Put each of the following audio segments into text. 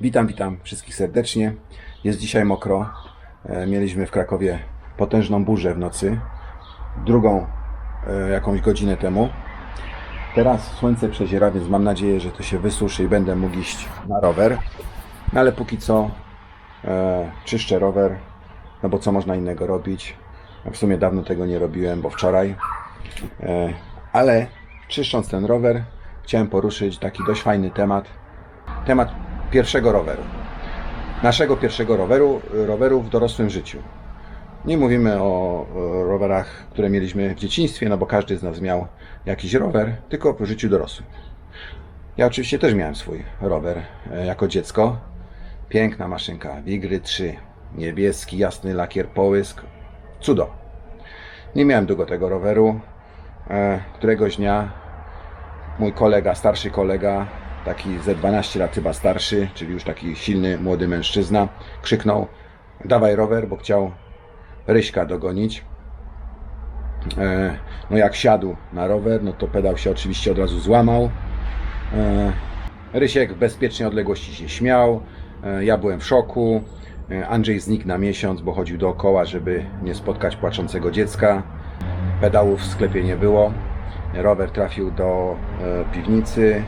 Witam, witam wszystkich serdecznie. Jest dzisiaj mokro. E, Mieliśmy w Krakowie potężną burzę w nocy. Drugą e, jakąś godzinę temu. Teraz słońce przeziera, więc mam nadzieję, że to się wysuszy i będę mógł iść na rower. No ale póki co e, czyszczę rower, no bo co można innego robić. W sumie dawno tego nie robiłem, bo wczoraj. E, ale czyszcząc ten rower, chciałem poruszyć taki dość fajny temat. Temat pierwszego roweru. Naszego pierwszego roweru, roweru w dorosłym życiu. Nie mówimy o rowerach, które mieliśmy w dzieciństwie, no bo każdy z nas miał jakiś rower, tylko w życiu dorosłym. Ja oczywiście też miałem swój rower e, jako dziecko. Piękna maszynka, Wigry 3, niebieski, jasny lakier, połysk. Cudo. Nie miałem długo tego roweru. E, Któregoś dnia mój kolega, starszy kolega, taki ze 12 lat chyba starszy, czyli już taki silny, młody mężczyzna, krzyknął dawaj rower, bo chciał Ryśka dogonić. E, No jak siadł na rower, no to pedał się oczywiście od razu złamał. E, Rysiek w bezpiecznej odległości się śmiał. E, Ja byłem w szoku. Andrzej znikł na miesiąc, bo chodził dookoła, żeby nie spotkać płaczącego dziecka. Pedałów w sklepie nie było. Rower trafił do piwnicy.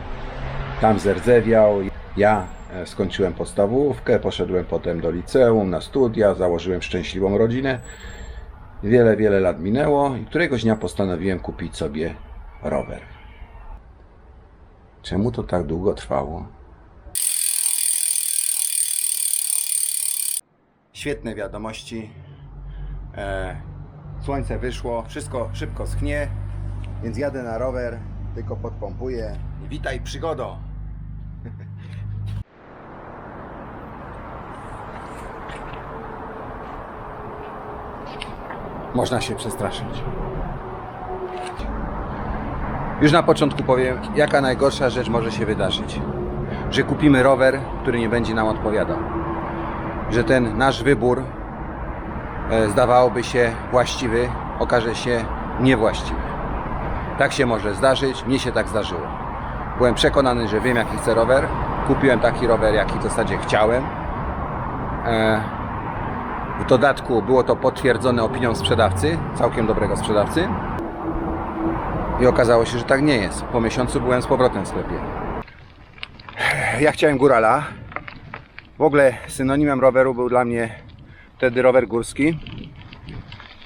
Tam zerdzewiał. Ja e, skończyłem podstawówkę, poszedłem potem do liceum, na studia, założyłem szczęśliwą rodzinę. Wiele, wiele lat minęło i któregoś dnia postanowiłem kupić sobie rower. Czemu to tak długo trwało? Świetne wiadomości. E, słońce wyszło, wszystko szybko schnie, więc jadę na rower, tylko podpompuję. Witaj przygodo! Można się przestraszyć. Już na początku powiem, jaka najgorsza rzecz może się wydarzyć. Że kupimy rower, który nie będzie nam odpowiadał. Że ten nasz wybór e, zdawałoby się właściwy, okaże się niewłaściwy. Tak się może zdarzyć, mnie się tak zdarzyło. Byłem przekonany, że wiem jaki chcę rower. Kupiłem taki rower, jaki w zasadzie chciałem. E, w dodatku było to potwierdzone opinią sprzedawcy, całkiem dobrego sprzedawcy. I okazało się, że tak nie jest. Po miesiącu byłem z powrotem w sklepie. Ja chciałem górala. W ogóle synonimem roweru był dla mnie wtedy rower górski.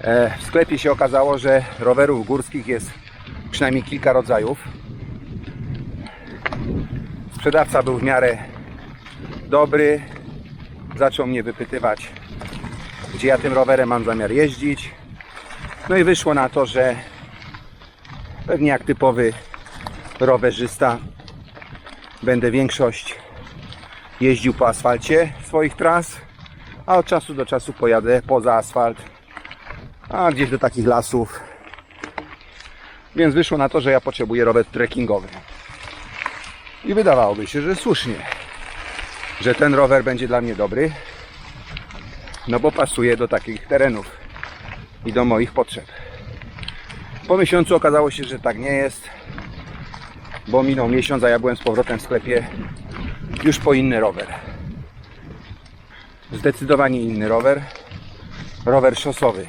E, W sklepie się okazało, że rowerów górskich jest przynajmniej kilka rodzajów. Sprzedawca był w miarę dobry. Zaczął mnie wypytywać, gdzie ja tym rowerem mam zamiar jeździć. No i wyszło na to, że pewnie jak typowy rowerzysta będę większość jeździł po asfalcie swoich tras, a od czasu do czasu pojadę poza asfalt, a gdzieś do takich lasów. Więc wyszło na to, że ja potrzebuję rower trekkingowy. I wydawałoby się, że słusznie, że ten rower będzie dla mnie dobry, no bo pasuje do takich terenów i do moich potrzeb. Po miesiącu okazało się, że tak nie jest, bo minął miesiąc, a ja byłem z powrotem w sklepie już po inny rower. Zdecydowanie inny rower. Rower szosowy.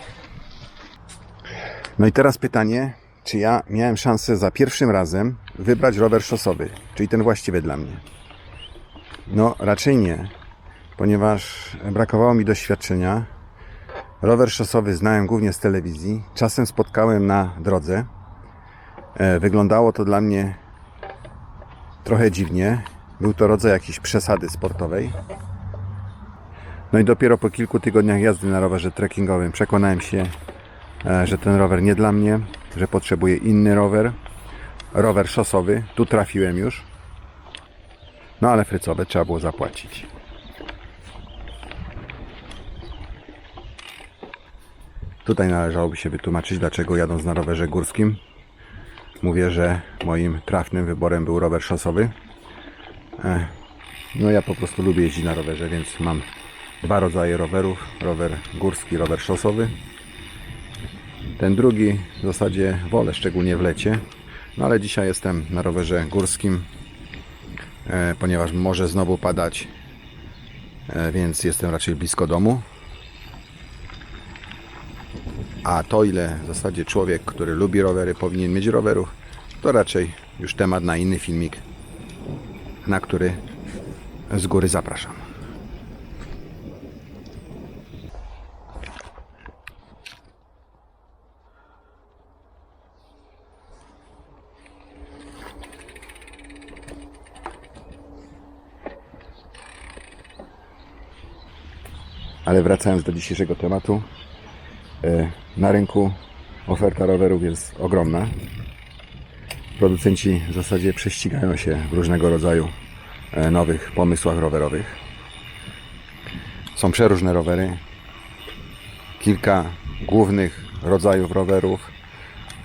No i teraz pytanie, czy ja miałem szansę za pierwszym razem wybrać rower szosowy, czyli ten właściwy dla mnie? No, raczej nie, ponieważ brakowało mi doświadczenia. Rower szosowy znałem głównie z telewizji. Czasem spotkałem na drodze. E, Wyglądało to dla mnie trochę dziwnie. Był to rodzaj jakiejś przesady sportowej. No i dopiero po kilku tygodniach jazdy na rowerze trekkingowym przekonałem się, e, że ten rower nie dla mnie, że potrzebuję inny rower. Rower szosowy. Tu trafiłem już. No ale frycowe trzeba było zapłacić. Tutaj należałoby się wytłumaczyć, dlaczego jadąc na rowerze górskim mówię, że moim trafnym wyborem był rower szosowy. E, No ja po prostu lubię jeździć na rowerze, więc mam dwa rodzaje rowerów. Rower górski, rower szosowy. Ten drugi w zasadzie wolę, szczególnie w lecie. No ale dzisiaj jestem na rowerze górskim, e, ponieważ może znowu padać e, więc jestem raczej blisko domu. A to, ile w zasadzie człowiek, który lubi rowery, powinien mieć rowerów, to raczej już temat na inny filmik, na który z góry zapraszam. Ale wracając do dzisiejszego tematu, e, na rynku oferta rowerów jest ogromna. Producenci w zasadzie prześcigają się w różnego rodzaju e, nowych pomysłach rowerowych. Są przeróżne rowery, kilka głównych rodzajów rowerów.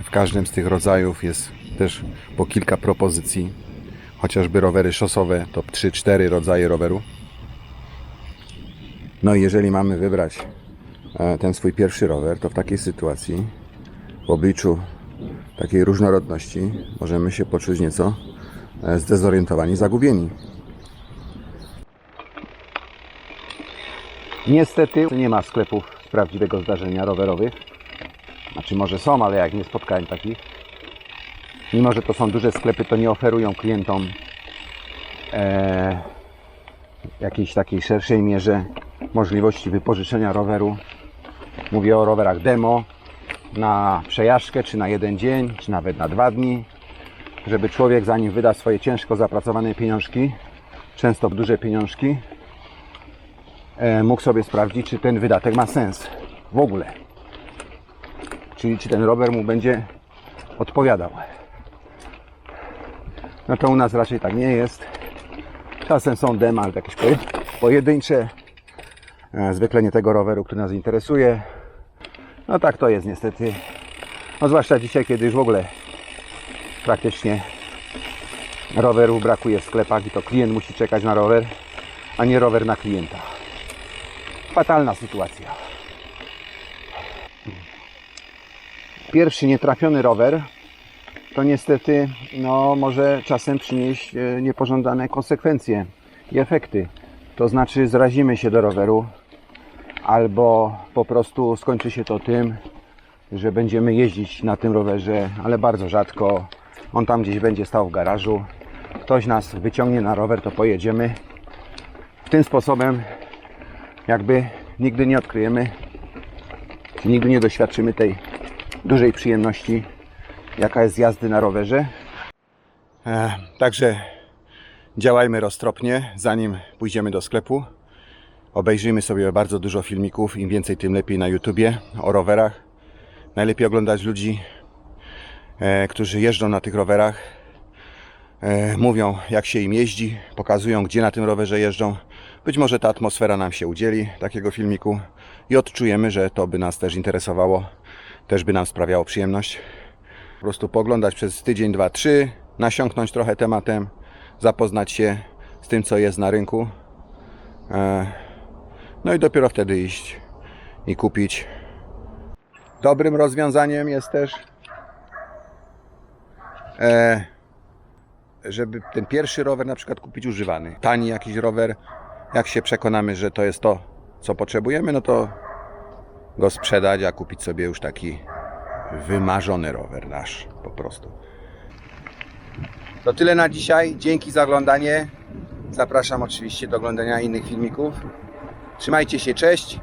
W każdym z tych rodzajów jest też po kilka propozycji, chociażby rowery szosowe, to 3-4 rodzaje roweru. No i jeżeli mamy wybrać e, ten swój pierwszy rower, to w takiej sytuacji, w obliczu takiej różnorodności, możemy się poczuć nieco e, zdezorientowani, zagubieni. Niestety nie ma sklepów z prawdziwego zdarzenia rowerowych. Znaczy może są, ale jak nie spotkałem takich. Mimo, że to są duże sklepy, to nie oferują klientom e, jakiejś takiej szerszej mierze możliwości wypożyczenia roweru. Mówię o rowerach demo na przejażdżkę, czy na jeden dzień, czy nawet na dwa dni, żeby człowiek zanim wyda swoje ciężko zapracowane pieniążki, często duże pieniążki, e, mógł sobie sprawdzić, czy ten wydatek ma sens w ogóle. Czyli czy ten rower mu będzie odpowiadał. No to u nas raczej tak nie jest. Czasem są dema, ale jakieś poje- pojedyncze. E, Zwykle nie tego roweru, który nas interesuje. No tak to jest niestety. No zwłaszcza dzisiaj, kiedy już w ogóle praktycznie rowerów brakuje w sklepach i to klient musi czekać na rower, a nie rower na klienta. Fatalna sytuacja. Pierwszy nietrafiony rower to niestety no, może czasem przynieść e, niepożądane konsekwencje i efekty. To znaczy zrazimy się do roweru albo po prostu skończy się to tym, że będziemy jeździć na tym rowerze, ale bardzo rzadko. On tam gdzieś będzie stał w garażu. Ktoś nas wyciągnie na rower, to pojedziemy. Tym sposobem jakby nigdy nie odkryjemy, nigdy nie doświadczymy tej dużej przyjemności, jaka jest jazdy na rowerze. E, także działajmy roztropnie, zanim pójdziemy do sklepu. Obejrzyjmy sobie bardzo dużo filmików, im więcej, tym lepiej na YouTubie o rowerach. Najlepiej oglądać ludzi, e, którzy jeżdżą na tych rowerach, e, mówią jak się im jeździ, pokazują gdzie na tym rowerze jeżdżą. Być może ta atmosfera nam się udzieli takiego filmiku i odczujemy, że to by nas też interesowało, też by nam sprawiało przyjemność. Po prostu poglądać przez tydzień, dwa, trzy, nasiąknąć trochę tematem, zapoznać się z tym, co jest na rynku. E, No i dopiero wtedy iść i kupić. Dobrym rozwiązaniem jest też, e, żeby ten pierwszy rower na przykład kupić używany. Tani jakiś rower, jak się przekonamy, że to jest to, co potrzebujemy, no to go sprzedać, a kupić sobie już taki wymarzony rower nasz po prostu. To tyle na dzisiaj. Dzięki za oglądanie. Zapraszam oczywiście do oglądania innych filmików. Trzymajcie się, cześć.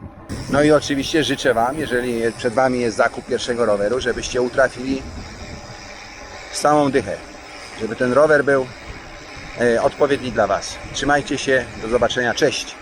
No i oczywiście życzę Wam, jeżeli przed Wami jest zakup pierwszego roweru, żebyście utrafili w samą dychę. Żeby ten rower był e, odpowiedni dla Was. Trzymajcie się, do zobaczenia, cześć.